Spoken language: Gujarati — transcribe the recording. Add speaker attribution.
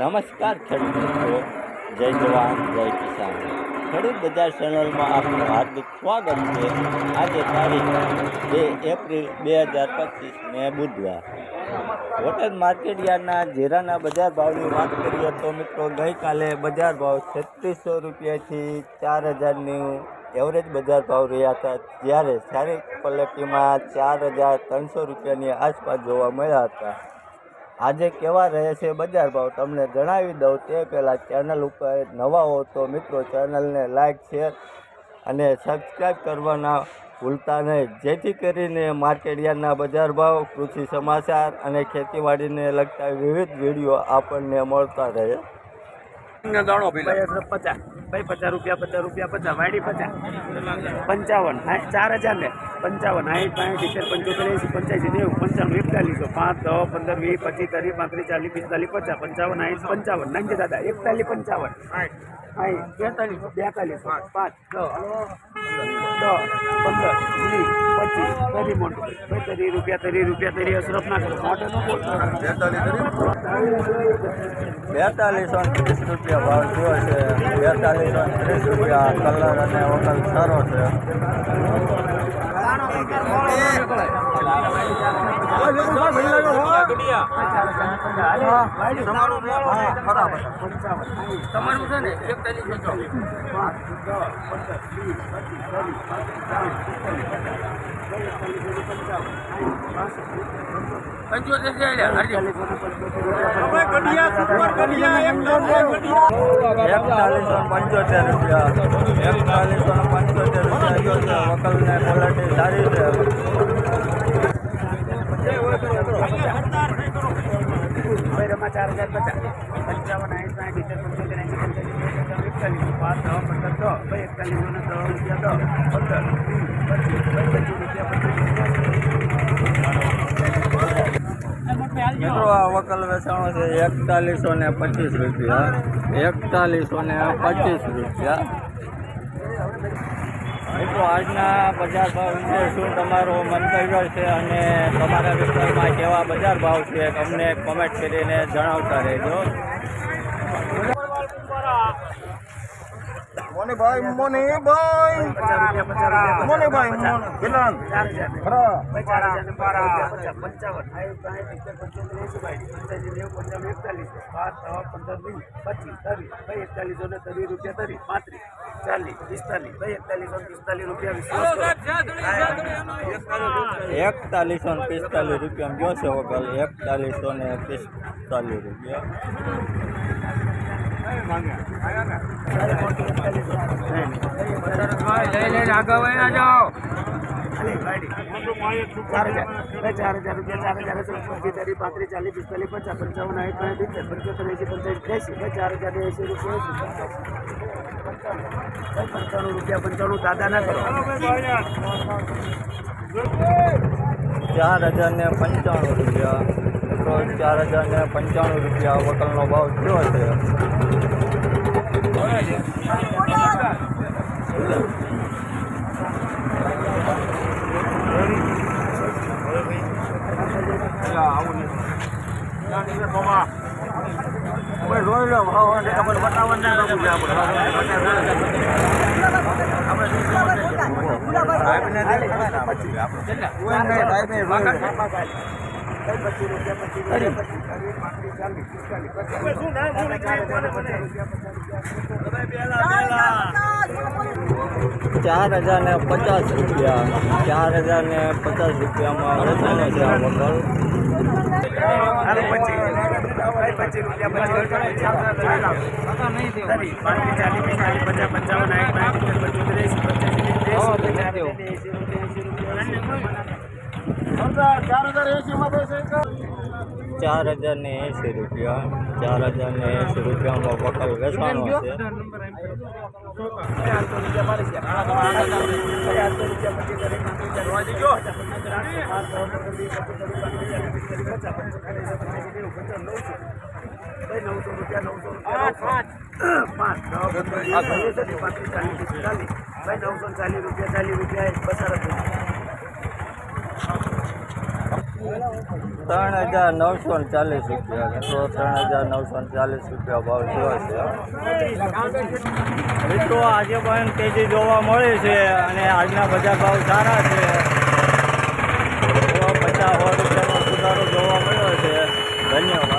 Speaker 1: નમસ્કાર ખેડૂત મિત્રો. જય જવાન, જય કિસાન. ખેડૂત બજાર ચેનલમાં આપનું હાર્દિક સ્વાગત છે. આજે તારીખ બે એપ્રિલ બે હજાર પચીસ ને બુધવાર. હોટેલ માર્કેટ યાર્ડના જીરાના બજાર ભાવની વાત કરીએ તો મિત્રો, ગઈકાલે બજાર ભાવ છત્રીસો રૂપિયાથી ચાર હજારની એવરેજ બજાર ભાવ રહ્યા હતા. જ્યારે સારી ક્વોલિટીમાં ચાર હજાર ત્રણસો રૂપિયાની આસપાસ જોવા મળ્યા હતા. આજે કેવા રહે છે બજાર ભાવ તમને જણાવી દઉં તે પહેલાં ચેનલ ઉપર નવા હો તો મિત્રો ચેનલને લાઈક શેર અને સબસ્ક્રાઈબ કરવાના ભૂલતા નહીં. જેથી કરીને માર્કેડિયાના બજાર ભાવ કૃષિ સમાચાર અને ખેતીવાડીને લગતા વિવિધ વીડિયો આપણને મળતા રહે.
Speaker 2: દાણો પચાસ. ભાઈ પચાસ રૂપિયા પચાસ રૂપિયા પચાસ વાડી પચાસ. પંચાવન. ચાર હજાર ને. પંચાવન. સાઠ પાંઠ સિત્તેર પંચોતેર એસી પંચ્યાસી નેવું પંચાણું એકતાલીસો પાંચ દસ પંદર વીસ પચીસ ત્રીસ પાંત્રીસ ચાલીસ પિસ્તાલીસ પચાસ. પંચાવન સાઠ પંચાવન. નાનજી દાદા એકતાલીસ પંચાવન. સાઠ બેતાલીસ. બેતાલીસ પાંચ દસ. પંદર વીસ પચીસ તરી રૂપિયા તરી રૂપિયા તરી અસરફ
Speaker 1: બેતાલીસો ત્રીસ રૂપિયા ભાવ થયો છે બેતાલીસો ત્રીસ રૂપિયા કલર અને હોટલ સારો છે
Speaker 2: તમારું છે ને એકતાલીસ
Speaker 1: ને પંચોતેર રૂપિયા. એકતાલીસો પંચોતેર રૂપિયા વકલને ક્વોલિટી સારી છે.
Speaker 2: ચાર
Speaker 1: આ વકલ વેચાણો છે એકતાલીસો ને પચીસ રૂપિયા. એકતાલીસો ને પચીસ રૂપિયા. મિત્રો આજના બજાર ભાવ વિશે શું તમારો મંતવ્ય છે અને તમારા વિસ્તારમાં કેવા બજાર ભાવ છે અમને કોમેન્ટ કરીને જણાવતા રહેજો.
Speaker 3: મોને ભાઈ મોને
Speaker 2: પચાસ રૂપિયા પચાસ રૂપિયા
Speaker 3: મોને ભાઈ મોને. ગિલાન.
Speaker 2: પંચાવન. એકતાલીસ પાંચ પંદર વીસ પચીસ ત્રીસ ભાઈ એકતાલીસો ને ત્રીસ રૂપિયા ત્રીસ પાંત્રીસ ચાલીસ પિસ્તાલીસ એકતાલીસો ને પિસ્તાલીસ રૂપિયા
Speaker 1: એકતાલીસો ને પિસ્તાલીસ રૂપિયા ગયો છે વકલ એકતાલીસો ને પિસ્તાલીસ રૂપિયા.
Speaker 2: ચાર હજાર ચાર હજાર ચાર હજાર પચીસ ત્રીસ પાંત્રીસ ચાલીસ પિસ્તાલીસ પચાસ પંચાવન સાઠ પાંઠ સિત્તેર પંચોતેર એંસી પંચાસી એંસી ચાર હજાર ને રૂપિયા પંચાણું રૂપિયા. પંચાણું દાદા ના કરો
Speaker 1: ચાર હજાર ને પંચાણું રૂપિયા મિત્રો ચાર હજાર ને પંચાણું રૂપિયા વકલનો ભાવ થયો છે. ચાર હજાર ને પચાસ રૂપિયા. ચાર હજાર ને પચાસ રૂપિયામાં
Speaker 2: સાઠ
Speaker 3: ચાર હજાર એસી માં બેસે
Speaker 1: ચાર હજાર ને એંસી રૂપિયા ચાર હજાર ને એસી રૂપિયામાં વકલ વેચાણો છે
Speaker 2: રૂપિયા ચાલીસ રૂપિયા ચાલીસ
Speaker 1: ત્રણ હજાર નવસો ને ચાલીસ રૂપિયા તો ત્રણ હજાર નવસો ને ચાલીસ રૂપિયા ભાવ થયો છે મિત્રો, આજે પણ તેજી જોવા મળે છે અને આજના બજાર ભાવ સારા છે. ಧನ್ಯವಾದ